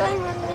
ไ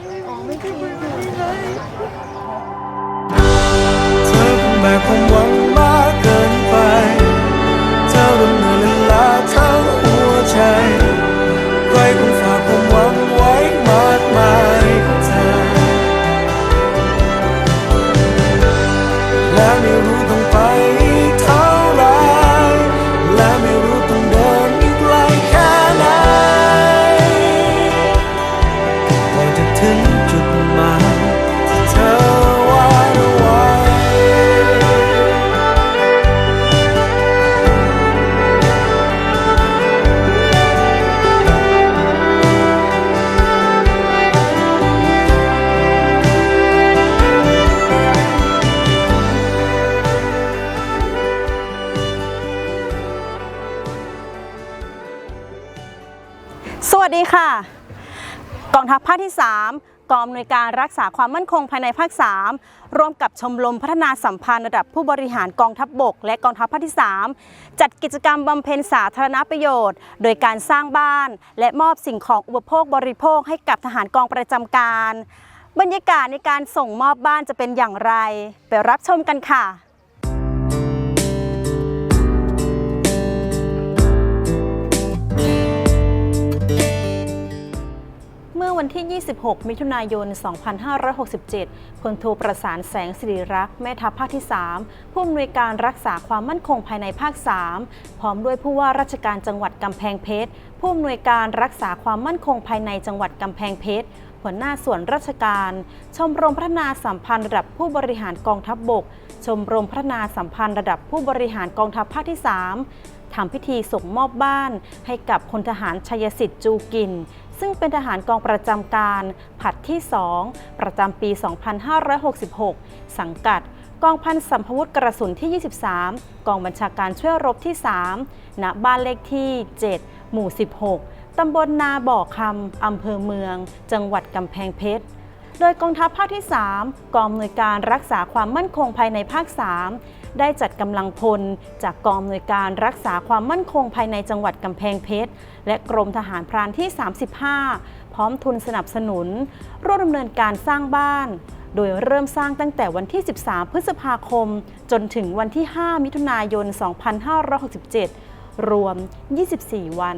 สวัสดีค่ะ กองทัพภาคที่ 3 กองอำนวยการรักษาความมั่นคงภายในภาค 3 ร่วมกับชมรมพัฒนาสัมพันธ์ระดับผู้บริหารกองทัพบบก และกองทัพภาคที่ 3 จัดกิจกรรมบำเพ็ญสาธารณประโยชน์ โดยการสร้างบ้าน และมอบสิ่งของอุปโภคบริโภคให้กับทหารกองประจำการ บรรยากาศในการส่งมอบบ้านจะเป็นอย่างไร ไปรับชมกันค่ะ วันที่ 26 มิถุนายน 2567 พลโทประสานแสงสิริรักษ์แม่ทัพภาคที่ 3 ผู้อำนวยการรักษาความมั่นคงภายในภาค 3 พร้อมด้วยผู้ว่าราชการจังหวัดกำแพงเพชร ผู้อำนวยการรักษาความมั่นคงภายในจังหวัดกำแพงเพชร หัวหน้าส่วนราชการ ชมรมพัฒนาสัมพันธ์ระดับผู้บริหารกองทัพบบก ชมรมพัฒนาสัมพันธ์ระดับผู้บริหารกองทัพภาคที่ 3ทำพิธีส่งมอบบ้านให้กับพลทหารชัยสิทธิ์จูกิน ซึ่งเป็นทหารกองประจำการ ผัดที่ 2 ประจำปี 2566 สังกัด กองพันสัมพวุธกระสุนที่ 23 กองบัญชาการช่วยรบที่ 3 ณ บ้านเลขที่ 7 หมู่ 16 ตำบลนาบ่อคำอำเภอเมือง จังหวัดกำแพงเพชร โดยกองทัพภาคที่ 3 กองอำนวยการรักษาความมั่นคงภายในภาค 3 ได้จัดกำลังพล จากกองอำนวยการรักษาความมั่นคงภายในจังหวัดกำแพงเพชร และกรมทหารพรานที่ 35 พร้อมทุนสนับสนุน ร่วมดำเนินการสร้างบ้าน โดยเริ่มสร้างตั้งแต่วันที่ 13 พฤษภาคม จนถึงวันที่ 5 มิถุนายน 2567 รวม 24 วัน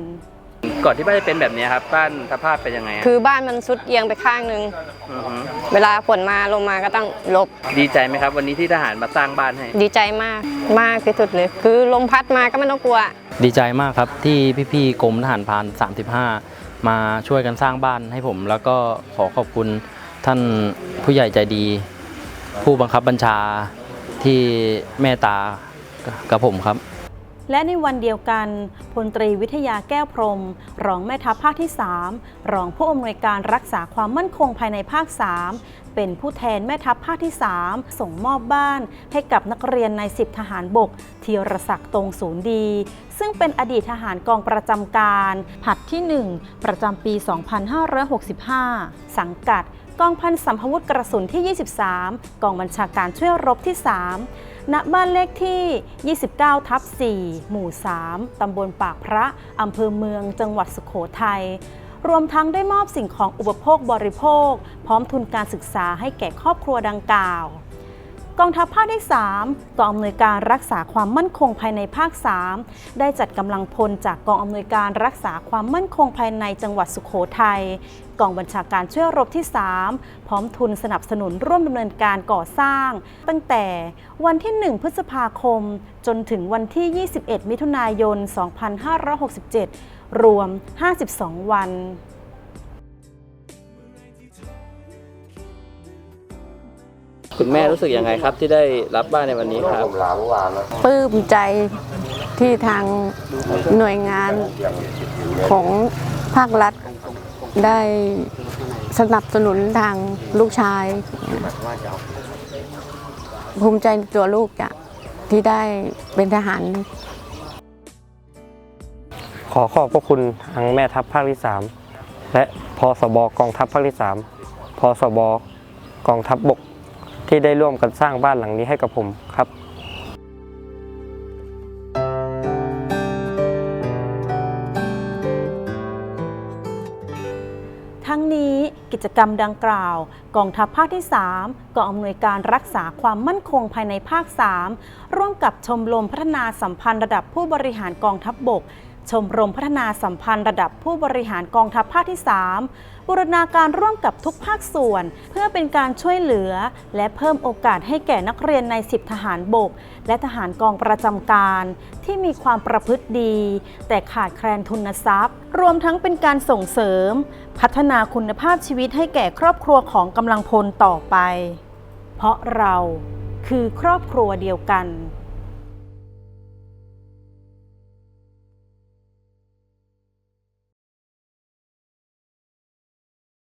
ก่อนที่บ้านจะเป็นแบบนี้ครับ บ้านสภาพเป็นยังไงอะคือบ้านมันซุดเอียงไปข้างหนึ่งอฮึเวลาฝนมาลงมาก็ต้องหลบ ดีใจไหมครับ วันนี้ที่ทหารมาสร้างบ้านให้ ดีใจมากมากที่สุดเลย คือลมพัดมาก็ไม่ต้องกลัว ดีใจมากครับที่พี่ๆกรมทหารพราน35 มาช่วยกันสร้างบ้านให้ผม แล้วก็ขอขอบคุณท่านผู้ใหญ่ใจดี ผู้บังคับบัญชาที่เมตตากับผมครับ และในวันเดียวกันพลตรีวิทยาแก้วพรม รองแม่ทัพภาคที่ 3 รองผู้อำนวยการรักษาความมั่นคงภายในภาค 3 เป็นผู้แทนแม่ทัพภาคที่ 3 ส่งมอบบ้านให้กับนักเรียนในสิบทหารบกธีรศักดิ์ตรงศูนย์ดี ซึ่งเป็นอดีตทหารกองประจำการ ผัดที่ 1 ประจำปี 2565 สังกัด กองพันสัมพวุธกระสุนที่ 23 กองบัญชาการช่วยรบที่ 3 ณ บ้านเลขที่ 29 ทับ 4 หมู่ 3 ตำบลปากพระ อำเภอเมือง จังหวัดสุขโขทัย รวมทั้งได้มอบสิ่งของอุปโภคบริโภค พร้อมทุนการศึกษาให้แก่ครอบครัวดังกล่าว กองทัพภาคที่ 3กองอำนวยการรักษาความมั่นคงภายในภาค 3 ได้จัดกำลังพลจากกองอำนวยการรักษาความมั่นคงภายในจังหวัดสุขโขทัยกองบัญชาการช่วยรบที่ 3 พร้อมทุนสนับสนุนร่วมดำเนินการก่อสร้าง ตั้งแต่วันที่ 1 พฤษภาคม จนถึงวันที่ 21 มิถุนายน 2567 รวม 52 วัน คุณแม่รู้สึกยังไงครับที่ได้รับบ้านในวันนี้ครับปลื้มใจที่ทางหน่วยงานของภาครัฐได้สนับสนุนทางลูกชาย ภูมิใจในตัวลูกจ้ะที่ได้เป็นทหาร ขอขอบพระคุณทางแม่ทัพภาคที่3และพสบกองทัพภาคที่3พสบกองทัพบบก ที่ได้ร่วมกันสร้างบ้านหลังนี้ให้กับผมครับทั้งนี้กิจกรรมดังกล่าว กองทัพภาคที่ 3กองอำนวยการรักษาความมั่นคงภายในภาค 3 ร่วมกับชมรมพัฒนาสัมพันธ์ระดับผู้บริหารกองทัพบบก ชมรมพัฒนาสัมพันธ์ระดับผู้บริหารกองทัพภาคที่ 3 บูรณาการร่วมกับทุกภาคส่วน เพื่อเป็นการช่วยเหลือ และเพิ่มโอกาสให้แก่นักเรียนใน 10 ทหารบก และทหารกองประจำการ ที่มีความประพฤติดี แต่ขาดแคลนทุนทรัพย์ รวมทั้งเป็นการส่งเสริม พัฒนาคุณภาพชีวิตให้แก่ครอบครัวของกำลังพลต่อไป เพราะเราคือครอบครัวเดียวกัน